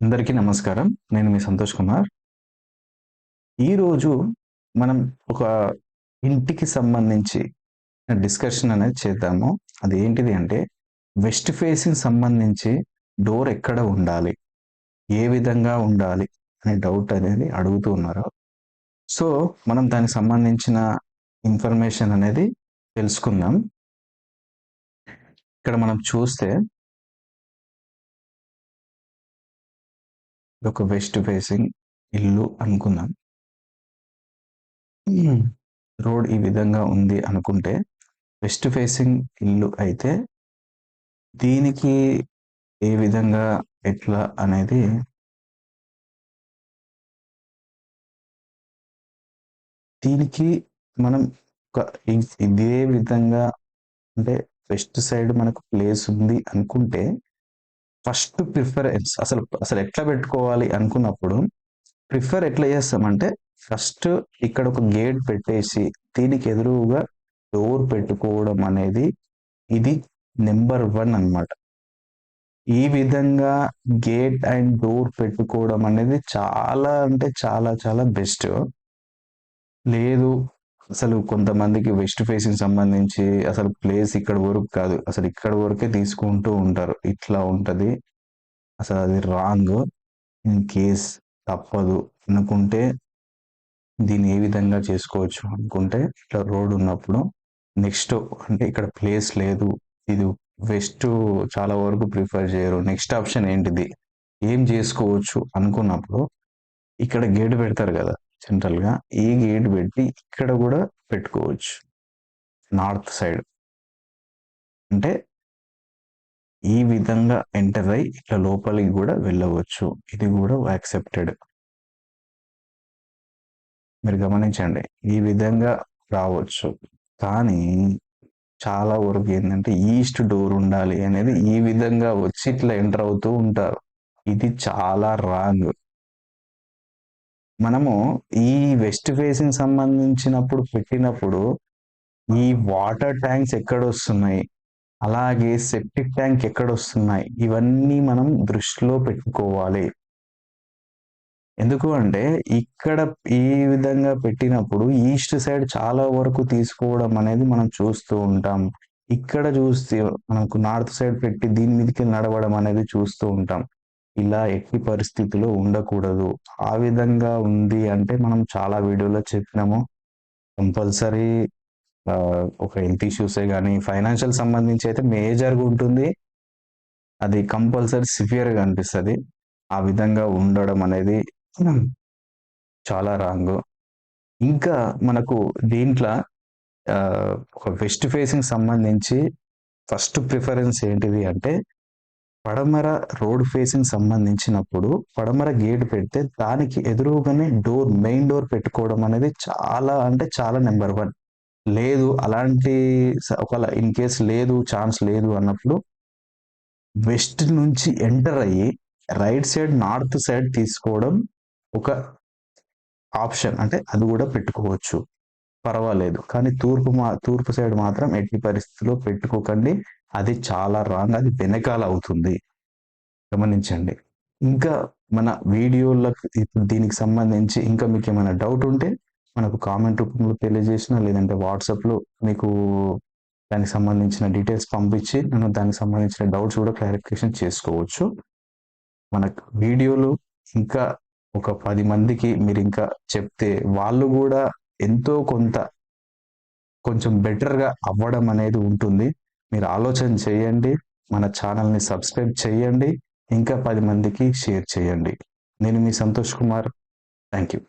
అందరికీ నమస్కారం. నేను మీ సంతోష్ కుమార్. ఈరోజు మనం ఒక ఇంటికి సంబంధించి డిస్కషన్ అనేది చేద్దాము. అది ఏంటిది అంటే వెస్ట్ ఫేసింగ్ సంబంధించి డోర్ ఎక్కడ ఉండాలి? ఏ విధంగా ఉండాలి? అనే డౌట్ అనేది అడుగుతూ ఉన్నారు. సో మనం దానికి సంబంధించిన ఇన్ఫర్మేషన్ అనేది తెలుసుకుందాం. ఇక్కడ మనం చూస్తే ఇది ఒక వెస్ట్ ఫేసింగ్ ఇల్లు అనుకుందాం. రోడ్ ఈ విధంగా ఉంది అనుకుంటే వెస్ట్ ఫేసింగ్ ఇల్లు అయితే దీనికి ఏ విధంగా ఎట్లా అనేది దీనికి మనం ఒక ఇదే విధంగా అంటే వెస్ట్ సైడ్ మనకు ప్లేస్ ఉంది అనుకుంటే ఫస్ట్ ప్రిఫరెన్స్ అసలు అసలు ఎట్లా పెట్టుకోవాలి అనుకున్నప్పుడు ప్రిఫర్ ఎట్లా చేస్తామంటే ఫస్ట్ ఇక్కడ ఒక గేట్ పెట్టేసి దీనికి ఎదురుగా డోర్ పెట్టుకోవడం అనేది ఇది నెంబర్ వన్ అన్నమాట. ఈ విధంగా గేట్ అండ్ డోర్ పెట్టుకోవడం అనేది చాలా అంటే చాలా చాలా బెస్ట్. లేదు అసలు కొంతమందికి వెస్ట్ ఫేసింగ్ సంబంధించి అసలు ప్లేస్ ఇక్కడ వరకు కాదు. అసలు ఇక్కడ వరకే తీసుకుంటూ ఉంటారు. ఇట్లా ఉంటది. అసలు అది రాంగ్ ఇన్ కేస్ తప్పదు. అనుకుంటే దీన్ని ఏ విధంగా చేసుకోవచ్చు అనుకుంటే ఇట్లా రోడ్ ఉన్నప్పుడు నెక్స్ట్ అంటే ఇక్కడ ప్లేస్ లేదు. ఇది వెస్ట్ చాలా వరకు ప్రిఫర్ చేయరు. నెక్స్ట్ ఆప్షన్ ఏంటిది? ఏం చేసుకోవచ్చు అనుకున్నప్పుడు ఇక్కడ గేట్ పెడతారు కదా. జనరల్గా ఈ గేట్ పెట్టి ఇక్కడ కూడా పెట్టుకోవచ్చు. North side. అంటే ఈ విధంగా ఎంటర్ అయి ఇట్లా లోపలికి కూడా వెళ్ళవచ్చు. ఇది కూడా యాక్సెప్టెడ్. మీరు గమనించండి ఈ విధంగా రావచ్చు. కానీ చాలా వరకు ఏంటంటే ఈస్ట్ డోర్ ఉండాలి అనేది ఈ విధంగా వచ్చి ఇట్లా ఎంటర్ అవుతూ ఉంటారు. ఇది చాలా రాంగ్. మనము ఈ వెస్ట్ ఫేసింగ్ సంబంధించినప్పుడు పెట్టినప్పుడు ఈ వాటర్ ట్యాంక్స్ ఎక్కడ వస్తున్నాయి అలాగే సెప్టిక్ ట్యాంక్ ఎక్కడ వస్తున్నాయి ఇవన్నీ మనం దృష్టిలో పెట్టుకోవాలి. ఎందుకు అంటే ఇక్కడ ఈ విధంగా పెట్టినప్పుడు ఈస్ట్ సైడ్ చాలా వరకు తీసుకోవడం అనేది మనం చూస్తూ ఉంటాం. ఇక్కడ చూస్తే మనకు నార్త్ సైడ్ పెట్టి దీని మీదకి నడవడం అనేది చూస్తూ ఉంటాం. ఇలా ఎట్టి పరిస్థితిలో ఉండకూడదు. ఆ విధంగా ఉంది అంటే మనం చాలా వీడియోలో చెప్పినాము. కంపల్సరీ ఒక హెల్త్ ఇష్యూసే కానీ ఫైనాన్షియల్ సంబంధించి అయితే మేజర్గా ఉంటుంది. అది కంపల్సరీ సివియర్గా అనిపిస్తుంది. ఆ విధంగా ఉండడం అనేది చాలా రాంగ్. ఇంకా మనకు దీంట్లో ఒక వెస్ట్ ఫేసింగ్ సంబంధించి ఫస్ట్ ప్రిఫరెన్స్ ఏంటిది అంటే పడమర రోడ్ ఫేసింగ్ సంబంధించినప్పుడు పడమర గేట్ పెడితే దానికి ఎదురుగానే డోర్ మెయిన్ డోర్ పెట్టుకోవడం అనేది చాలా అంటే చాలా నెంబర్ వన్. లేదు అలాంటి స- ఒకవేళ ఇన్ కేస్ లేదు ఛాన్స్ లేదు అన్నప్పుడు వెస్ట్ నుంచి ఎంటర్ అయ్యి రైట్ సైడ్ నార్త్ సైడ్ తీసుకోవడం ఒక ఆప్షన్. అంటే అది కూడా పెట్టుకోవచ్చు. పర్వాలేదు. కానీ తూర్పు మా తూర్పు సైడ్ మాత్రం ఎట్టి పరిస్థితుల్లో పెట్టుకోకండి. అది చాలా రాంగ్ అది వెనకాల అవుతుంది. గమనించండి. ఇంకా మన వీడియోలకు ఇప్పుడు దీనికి సంబంధించి ఇంకా మీకు ఏమైనా డౌట్ ఉంటే మనకు కామెంట్ రూపంలో తెలియజేసిన లేదంటే వాట్సాప్లో మీకు దానికి సంబంధించిన డీటెయిల్స్ పంపించి నేను దానికి సంబంధించిన డౌట్స్ కూడా క్లారిఫికేషన్ చేసుకోవచ్చు. మన వీడియోలు ఇంకా ఒక పది మందికి మీరు ఇంకా చెప్తే వాళ్ళు కూడా ఎంతో కొంత కొంచెం బెటర్గా అవ్వడం అనేది ఉంటుంది. మీరు ఆలోచన చేయండి మన ఛానల్ని సబ్స్క్రైబ్ చేయండి ఇంకా పది మందికి షేర్ చేయండి. నేను మీ సంతోష్ కుమార్. Thank you